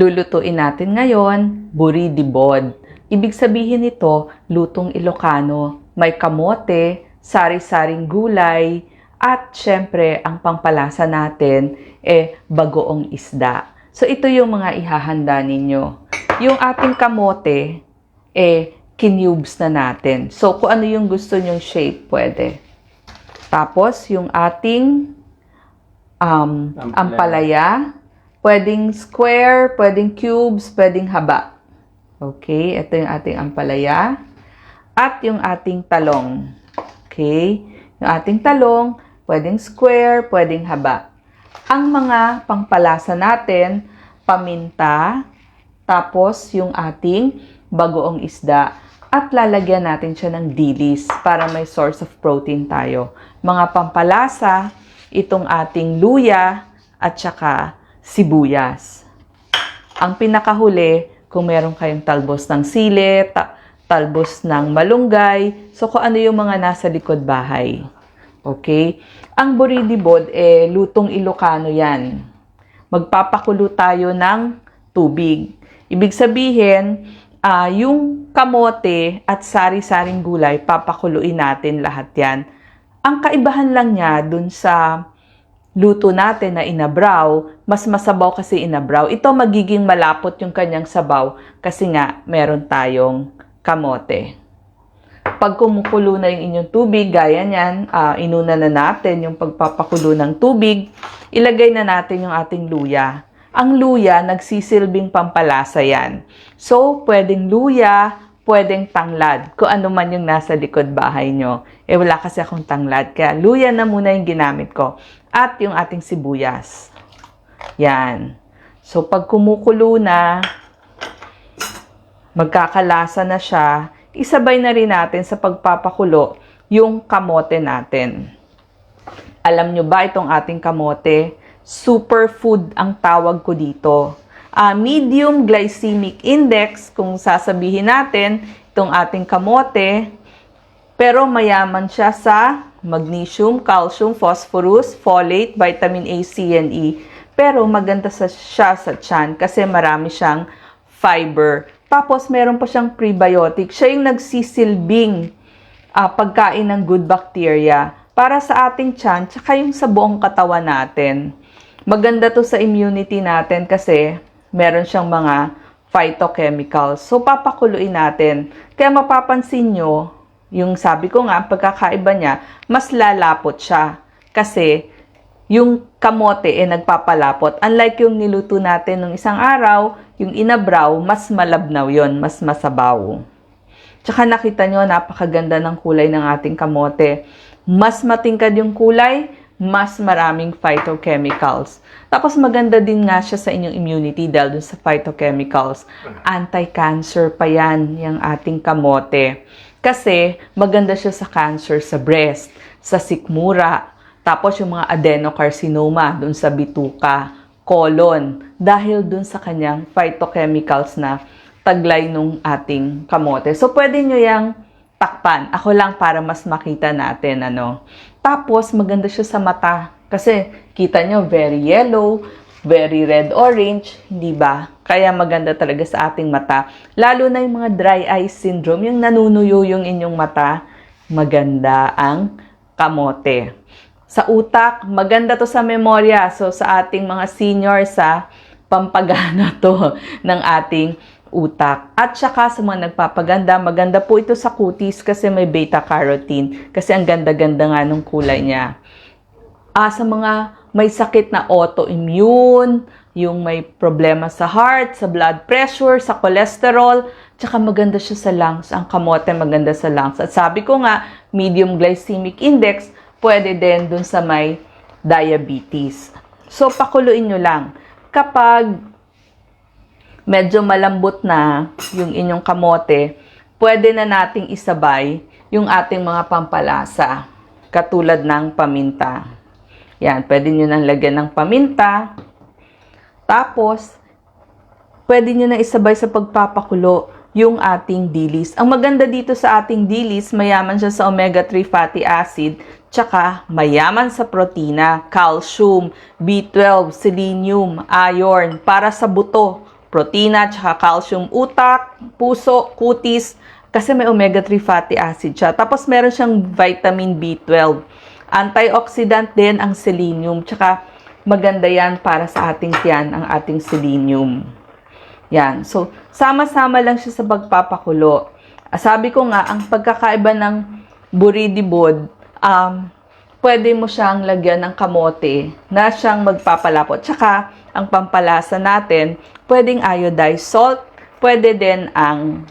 lulutuin natin ngayon, buri di bod. Ibig sabihin nito, lutong Ilocano. May kamote, sari-saring gulay, at syempre, ang pampalasa natin, eh, bagoong isda. So, ito yung mga ihahanda ninyo. Yung ating kamote, eh, kinubes na natin. So, kung ano yung gusto nyong shape, pwede. Tapos, yung ating um, Ampalaya. ampalaya, pwedeng square, pwedeng cubes, pwedeng haba. Okay, ito yung ating ampalaya. At yung ating talong. Okay, yung ating talong, pwedeng square, pwedeng haba. Ang mga pangpalasa natin, paminta, tapos yung ating bagoong isda. At lalagyan natin siya ng dilis para may source of protein tayo. Mga pampalasa, itong ating luya at saka sibuyas. Ang pinakahuli, kung meron kayong talbos ng sili, ta- talbos ng malunggay, so kung ano yung mga nasa likod bahay. Okay? Ang buridibod, eh, lutong Ilocano yan. Magpapakulo tayo ng tubig. Ibig sabihin, ah, yung kamote at sari-saring gulay, papakuluin natin lahat yan. Ang kaibahan lang niya dun sa luto natin na inabraw, mas masabaw kasi inabraw. Ito magiging malapot yung kanyang sabaw kasi nga meron tayong kamote. Pag kumukulo na yung inyong tubig, gaya niyan, ah, inuna na natin yung pagpapakulo ng tubig, ilagay na natin yung ating luya. Ang luya, nagsisilbing pampalasa yan. So, pwedeng luya, pwedeng tanglad, kung ano man yung nasa likod bahay nyo. Eh, wala kasi akong tanglad, kaya luya na muna yung ginamit ko. At yung ating sibuyas. Yan. So, pag kumukulo na, magkakalasa na siya, isabay na rin natin sa pagpapakulo yung kamote natin. Alam nyo ba itong ating kamote? Superfood ang tawag ko dito. Ah, medium glycemic index, kung sasabihin natin, itong ating kamote, pero mayaman siya sa magnesium, calcium, phosphorus, folate, vitamin A, C, and E. Pero maganda sa, siya sa tiyan kasi marami siyang fiber. Tapos meron pa siyang prebiotic. Siya yung nagsisilbing ah, pagkain ng good bacteria para sa ating tiyan tsaka yung sa buong katawan natin. Maganda to sa immunity natin kasi meron siyang mga phytochemicals. So, papakuluin natin. Kaya mapapansin nyo, yung sabi ko nga, pagkakaiba niya, mas lalapot siya. Kasi, yung kamote eh nagpapalapot. Unlike yung niluto natin nung isang araw, yung inabraw, mas malabnaw yon mas masabaw. Tsaka nakita nyo, napakaganda ng kulay ng ating kamote. Mas matingkad yung kulay, mas maraming phytochemicals. Tapos maganda din nga siya sa inyong immunity dahil dun sa phytochemicals. Anti-cancer pa yan, yung ating kamote. Kasi maganda siya sa cancer sa breast, sa sikmura, tapos yung mga adenocarcinoma dun sa bituka, colon, dahil dun sa kanyang phytochemicals na taglay nung ating kamote. So, pwede nyo yung takpan. Ako lang para mas makita natin, ano. Tapos, maganda siya sa mata. Kasi, kita nyo, very yellow, very red-orange, hindi ba? Kaya maganda talaga sa ating mata. Lalo na yung mga dry eye syndrome, yung nanunuyo yung inyong mata, maganda ang kamote. Sa utak, maganda to sa memorya. So, sa ating mga senior sa pampagana to ng ating utak. At saka sa mga nagpapaganda, maganda po ito sa kutis kasi may beta-carotene. Kasi ang ganda-ganda nga nung kulay niya. Ah, sa mga may sakit na autoimmune, yung may problema sa heart, sa blood pressure, sa cholesterol, tsaka maganda siya sa lungs. Ang kamote maganda sa lungs. At sabi ko nga, medium glycemic index, pwede din dun sa may diabetes. So, pakuluin nyo lang. Kapag medyo malambot na yung inyong kamote, pwede na nating isabay yung ating mga pampalasa, katulad ng paminta. Yan, pwede nyo nang lagyan ng paminta. Tapos, pwede nyo na isabay sa pagpapakulo yung ating dilis. Ang maganda dito sa ating dilis, mayaman siya sa omega-3 fatty acid, tsaka mayaman sa protina, calcium, B12, selenium, iron, para sa buto. Protina, tsaka calcium utak, puso, kutis, kasi may omega-3 fatty acid siya. Tapos meron siyang vitamin B12. Antioxidant din ang selenium, tsaka maganda yan para sa ating tiyan, ang ating selenium. Yan. So, sama-sama lang siya sa pagpapakulo. Sabi ko nga, ang pagkakaiba ng buridibod, um, pwede mo siyang lagyan ng kamote na siyang magpapalapot. Tsaka, ang pampalasa natin, pwedeng iodized salt, pwede din ang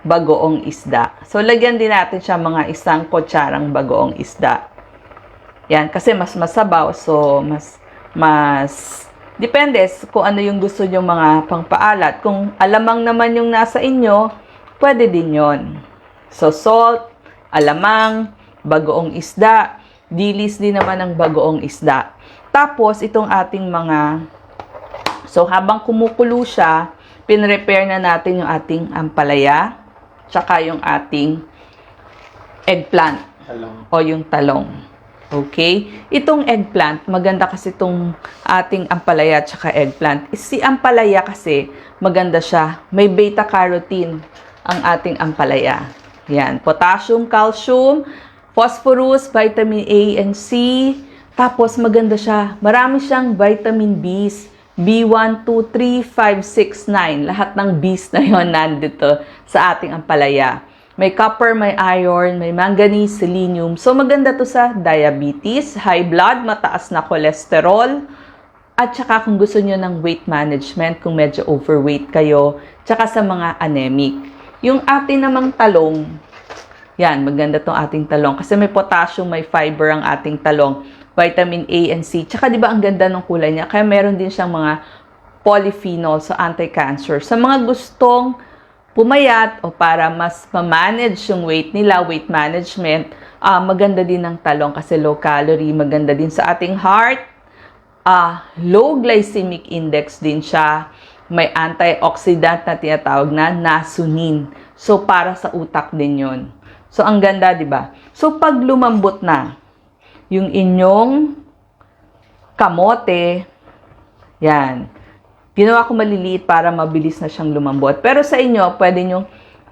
bagoong isda. So, lagyan din natin siya mga isang kutsarang bagoong isda. Yan, kasi mas masabaw, so mas, mas, depende kung ano yung gusto nyo mga pangpaalat. Kung alamang naman yung nasa inyo, pwede din yon. So, salt, alamang, bagoong isda, dilis din naman ang bagoong isda. Tapos, itong ating mga, so habang kumukulo siya, pinrepair na natin yung ating ampalaya, tsaka yung ating eggplant Talong. o yung talong. Okay? Itong eggplant, maganda kasi itong ating ampalaya at saka eggplant. Si ampalaya kasi, maganda siya. May beta-carotene ang ating ampalaya. Yan. Potassium, calcium, phosphorus, vitamin A and C. Tapos maganda siya. Marami siyang vitamin Bs. B1, 2, 3, 5, 6, 9. Lahat ng Bs na yon nandito sa ating ampalaya. May copper, may iron, may manganese, selenium. So maganda to sa diabetes, high blood, mataas na cholesterol, at saka kung gusto nyo ng weight management, kung medyo overweight kayo, tsaka sa mga anemic. Yung atin namang talong, yan, maganda tong ating talong. Kasi may potassium, may fiber ang ating talong. Vitamin A and C. Tsaka di ba ang ganda ng kulay niya? Kaya meron din siyang mga polyphenols, so anti-cancer. Sa mga gustong pumayat o para mas ma-manage yung weight nila, weight management, ah, maganda din ng talong kasi low calorie, maganda din sa ating heart, ah, low glycemic index din siya. May antioxidant na tinatawag na nasunin. So, para sa utak din yon. So, ang ganda, di ba? So, pag lumambot na yung inyong kamote, yan. Ginawa ko maliliit para mabilis na siyang lumambot. Pero sa inyo, pwede nyo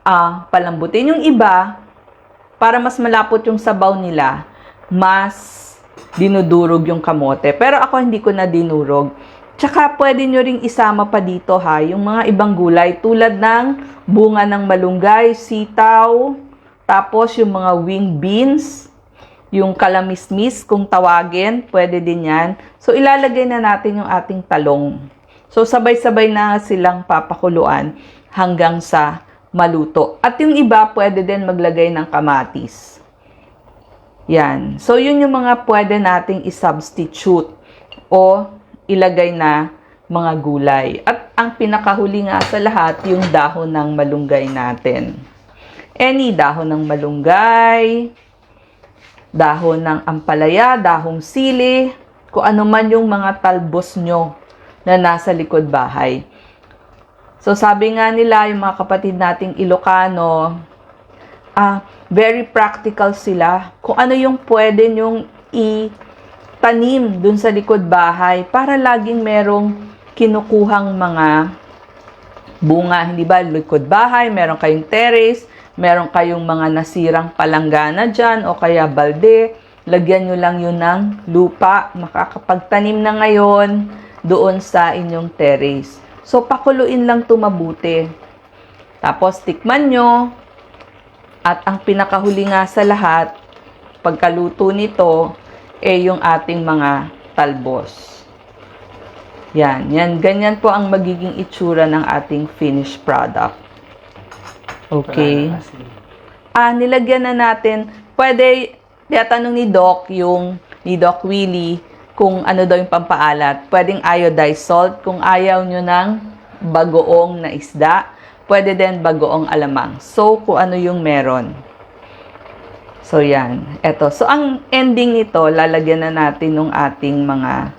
ah, palambutin. Yung iba, para mas malapot yung sabaw nila, mas dinudurog yung kamote. Pero ako hindi ko na dinurog. Tsaka pwede nyo ring isama pa dito ha, yung mga ibang gulay tulad ng bunga ng malunggay, sitaw, tapos yung mga wing beans, yung kalamismis kung tawagin, pwede din yan. So ilalagay na natin yung ating talong. So sabay-sabay na silang papakuluan hanggang sa maluto. At yung iba pwede din maglagay ng kamatis. Yan. So, yun yung mga pwede nating isubstitute o ilagay na mga gulay. At ang pinakahuli nga sa lahat, yung dahon ng malunggay natin. Any dahon ng malunggay, dahon ng ampalaya, dahong sili, kung ano man yung mga talbos nyo na nasa likod bahay. So, sabi nga nila, yung mga kapatid nating Ilocano, ah, very practical sila. Kung ano yung pwede nyong itanim dun sa likod bahay para laging merong kinukuhang mga bunga. Hindi ba? Likod bahay, meron kayong terrace, meron kayong mga nasirang palanggana dyan o kaya balde. Lagyan nyo lang yun ng lupa. Makakapagtanim na ngayon doon sa inyong terrace. So, pakuluin lang tumabuti. Tapos, tikman nyo, at ang pinakahuli nga sa lahat, pagkaluto nito, eh yung ating mga talbos. Yan, yan, ganyan po ang magiging itsura ng ating finished product. Okay. Ah, nilagyan na natin, pwede, tinatanong ni Doc, yung, ni Doc Willie, kung ano daw yung pampaalat. Pwedeng iodized salt, kung ayaw nyo ng bagoong na isda, pwede din bagoong alamang. So, kung ano yung meron. So, yan. Eto. So, ang ending nito, lalagyan na natin ng ating mga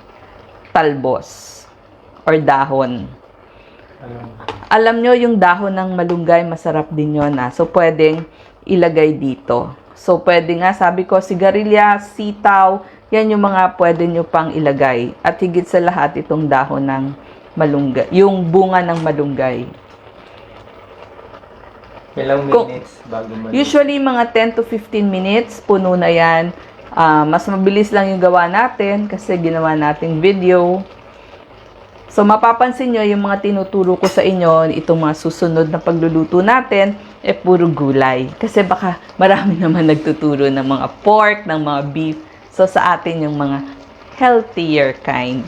talbos or dahon. Talong. Alam nyo, yung dahon ng malunggay, masarap din yun na. So, pwedeng ilagay dito. So, pwede nga, sabi ko, sigarilya, sitaw, yan yung mga pwede nyo pang ilagay. At higit sa lahat, itong dahon ng malunggay, yung bunga ng malunggay. Ilang Kung- minutes bago mag- Usually, mga 10 to 15 minutes, puno na yan. Ah, mas mabilis lang yung gawa natin kasi ginawa nating video. So, mapapansin nyo, yung mga tinuturo ko sa inyo, itong mga susunod na pagluluto natin, eh, puro gulay. Kasi baka marami naman nagtuturo ng mga pork, ng mga beef. So, sa atin yung mga healthier kind.